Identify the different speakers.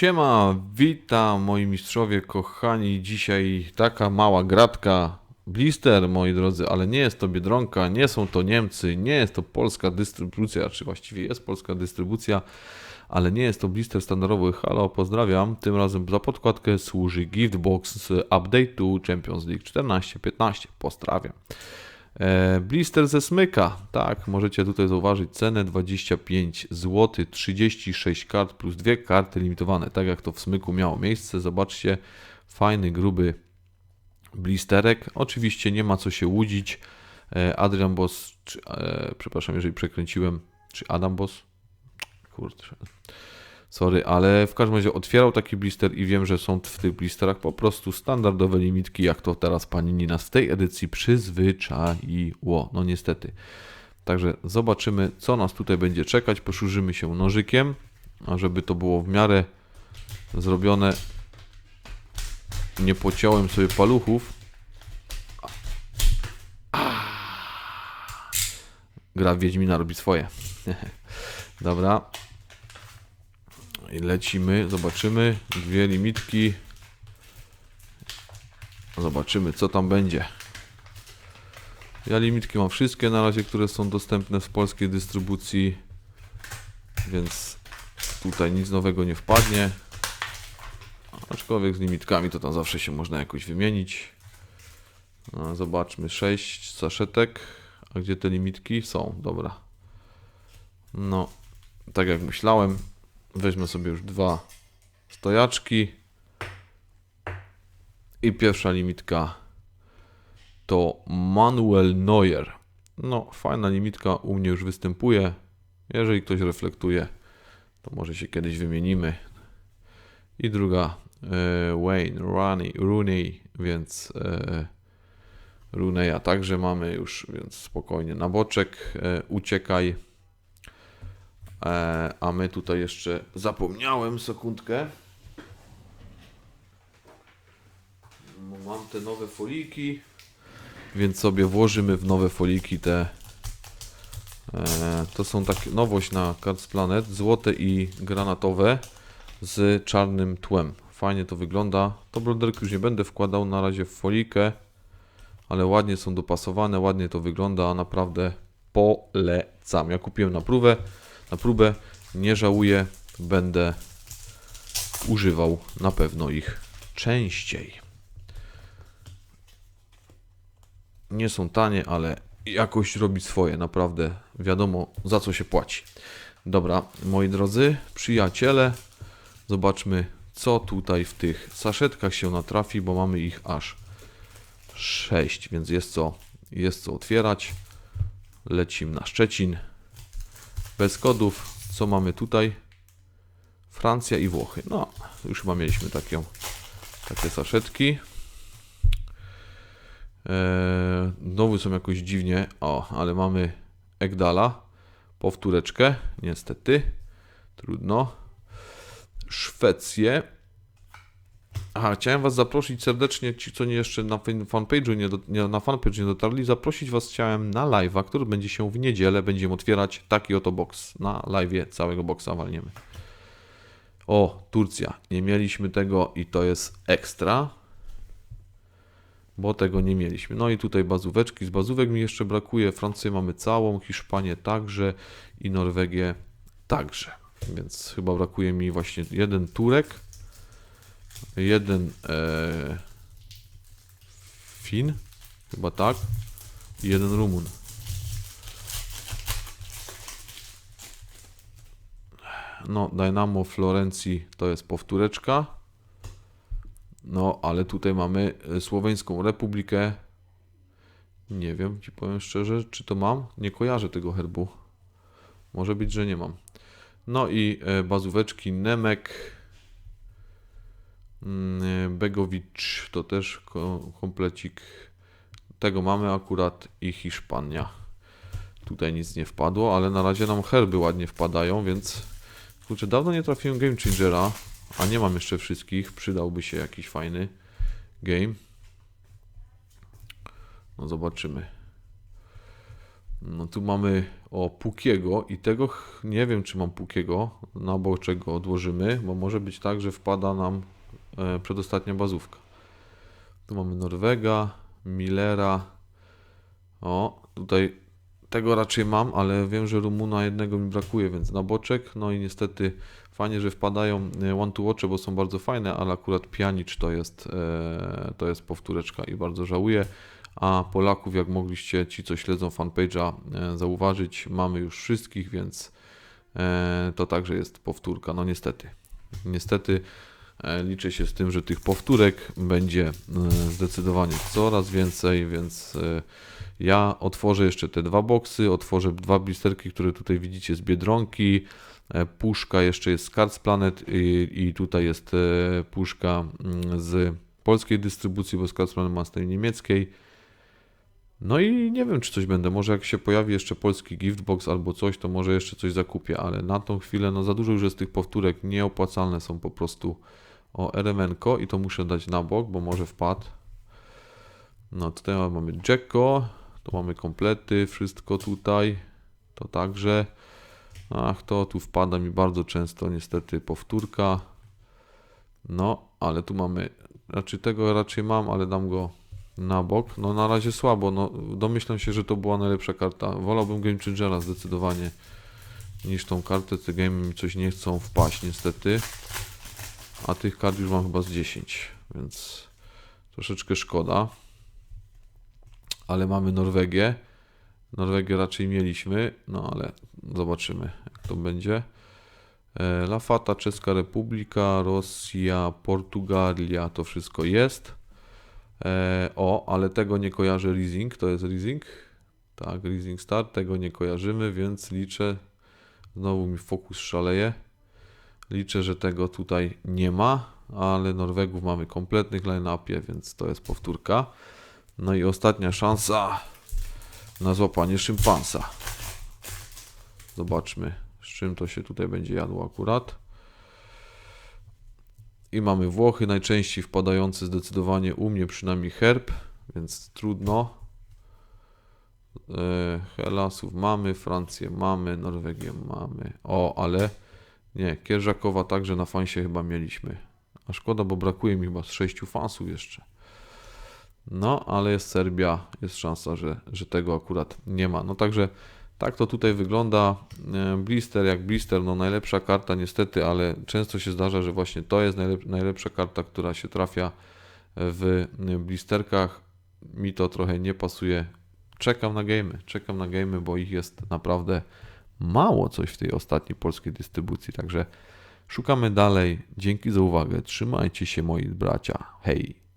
Speaker 1: Siema, witam moi mistrzowie kochani. Dzisiaj taka mała gratka. Blister, moi drodzy, ale nie jest to Biedronka, nie są to Niemcy, nie jest to polska dystrybucja, czy właściwie jest polska dystrybucja, ale nie jest to blister standardowy. Halo, pozdrawiam. Tym razem za podkładkę służy Giftbox z update'u Champions League 14-15. Pozdrawiam. E, blister ze smyka, tak, możecie tutaj zauważyć cenę 25 zł, 36 kart plus dwie karty limitowane, tak jak to w smyku miało miejsce. Zobaczcie, fajny, gruby blisterek. Oczywiście nie ma co się łudzić. E, Adrian Boss, czy, e, przepraszam, jeżeli przekręciłem, czy Adam Boss? Kurczę. Sorry, ale w każdym razie otwierał taki blister i wiem, że są w tych blisterach po prostu standardowe limitki, jak to teraz Panini nas w tej edycji przyzwyczaiło. No niestety. Także zobaczymy, co nas tutaj będzie czekać. Posłużymy się nożykiem, a żeby to było w miarę zrobione. Nie pociąłem sobie paluchów. Gra Wiedźmina robi swoje. Dobra. I lecimy, zobaczymy. Dwie limitki. Zobaczymy, co tam będzie. Ja limitki mam wszystkie na razie, które są dostępne w polskiej dystrybucji. Więc tutaj nic nowego nie wpadnie. Aczkolwiek z limitkami to tam zawsze się można jakoś wymienić. No, zobaczmy, 6 saszetek. A gdzie te limitki? Są, dobra. No, tak jak myślałem, Weźmy sobie już dwa stojaczki. I pierwsza limitka to Manuel Neuer. No, fajna limitka u mnie już występuje. Jeżeli ktoś reflektuje, to może się kiedyś wymienimy. I druga e, Wayne Rooney, Rooney więc e, Rooneya także mamy już, więc spokojnie na boczek e, uciekaj. E, a my tutaj jeszcze zapomniałem sekundkę. No, mam te nowe foliki, więc sobie włożymy w nowe foliki te. E, to są takie nowość na Cards Planet, złote i granatowe z czarnym tłem. Fajnie to wygląda. To broderki już nie będę wkładał na razie w folikę, ale ładnie są dopasowane, ładnie to wygląda, naprawdę polecam. Ja kupiłem na próbę na próbę. Nie żałuję, będę używał na pewno ich częściej. Nie są tanie, ale jakość robi swoje, naprawdę wiadomo za co się płaci. Dobra, moi drodzy przyjaciele, zobaczmy co tutaj w tych saszetkach się natrafi, bo mamy ich aż 6, więc jest co, jest co otwierać. Lecimy na Szczecin. Bez kodów, co mamy tutaj? Francja i Włochy. No, już chyba mieliśmy takie, takie saszetki. Eee, znowu są jakoś dziwnie. O, ale mamy Egdala. Powtóreczkę, niestety. Trudno. Szwecję. Aha, chciałem Was zaprosić serdecznie, ci co nie jeszcze na fanpage'u nie, do, nie, na fanpage nie dotarli, zaprosić Was chciałem na live'a, który będzie się w niedzielę, będziemy otwierać taki oto box. Na live'ie całego boxa walniemy. O, Turcja. Nie mieliśmy tego i to jest ekstra, bo tego nie mieliśmy. No i tutaj bazóweczki. Z bazówek mi jeszcze brakuje. Francję mamy całą, Hiszpanię także i Norwegię także. Więc chyba brakuje mi właśnie jeden Turek jeden e, Fin, chyba tak, i jeden Rumun. No, Dynamo Florencji to jest powtóreczka. No, ale tutaj mamy e, Słoweńską Republikę. Nie wiem, ci powiem szczerze, czy to mam? Nie kojarzę tego herbu. Może być, że nie mam. No i e, bazóweczki Nemek. Mm, Begowicz to też komplecik. Tego mamy akurat i Hiszpania. Tutaj nic nie wpadło, ale na razie nam herby ładnie wpadają, więc kurczę, dawno nie trafiłem Game Changera, a nie mam jeszcze wszystkich. Przydałby się jakiś fajny game. No zobaczymy. No tu mamy o Pukiego i tego nie wiem, czy mam Pukiego, na boczek odłożymy, bo może być tak, że wpada nam e, przedostatnia bazówka. Tu mamy Norwega, Millera. O, tutaj tego raczej mam, ale wiem, że Rumuna jednego mi brakuje, więc na boczek. No i niestety fajnie, że wpadają e, one to watche, bo są bardzo fajne, ale akurat Pjanic to jest, e, to jest powtóreczka i bardzo żałuję. A Polaków, jak mogliście ci, co śledzą fanpage'a, e, zauważyć, mamy już wszystkich, więc e, to także jest powtórka. No niestety. Niestety e, liczę się z tym, że tych powtórek będzie e, zdecydowanie coraz więcej, więc e, ja otworzę jeszcze te dwa boksy, otworzę dwa blisterki, które tutaj widzicie z Biedronki. E, Puszka jeszcze jest z Cards Planet i, i tutaj jest e, puszka mm, z polskiej dystrybucji, bo z Cards Planet ma z tej niemieckiej. No i nie wiem, czy coś będę. Może jak się pojawi jeszcze polski giftbox albo coś, to może jeszcze coś zakupię, ale na tą chwilę no za dużo już jest tych powtórek. Nieopłacalne są po prostu o RMN-ko i to muszę dać na bok, bo może wpadł. No tutaj mamy Jacko, to mamy komplety, wszystko tutaj. To także. Ach, to tu wpada mi bardzo często niestety powtórka. No, ale tu mamy, znaczy tego raczej mam, ale dam go na bok. No na razie słabo, no domyślam się, że to była najlepsza karta. Wolałbym Game Changera zdecydowanie niż tą kartę. Te game mi coś nie chcą wpaść niestety. A tych kart już mam chyba z 10, więc troszeczkę szkoda. Ale mamy Norwegię. Norwegię raczej mieliśmy, no ale zobaczymy jak to będzie. E, Lafata, Czeska Republika, Rosja, Portugalia, to wszystko jest. E, o, ale tego nie kojarzę Leasing, to jest Leasing. Tak, Leasing Start, tego nie kojarzymy, więc liczę, znowu mi fokus szaleje. Liczę, że tego tutaj nie ma, ale Norwegów mamy kompletnych line-upie, więc to jest powtórka. No i ostatnia szansa na złapanie szympansa. Zobaczmy, z czym to się tutaj będzie jadło akurat. I mamy Włochy, najczęściej wpadający zdecydowanie u mnie, przynajmniej herb, więc trudno. E, Helasów mamy, Francję mamy, Norwegię mamy. O, ale nie, Kierżakowa także na fansie chyba mieliśmy. A szkoda, bo brakuje mi chyba z sześciu fansów jeszcze. No, ale jest Serbia, jest szansa, że, że tego akurat nie ma. No także tak to tutaj wygląda. E, Blister jak blister, no najlepsza karta niestety, ale często się zdarza, że właśnie to jest najlep najlepsza karta, która się trafia w blisterkach. Mi to trochę nie pasuje. Czekam na gamey, czekam na gamey, bo ich jest naprawdę mało coś w tej ostatniej polskiej dystrybucji, także szukamy dalej. Dzięki za uwagę. Trzymajcie się moi bracia. Hej!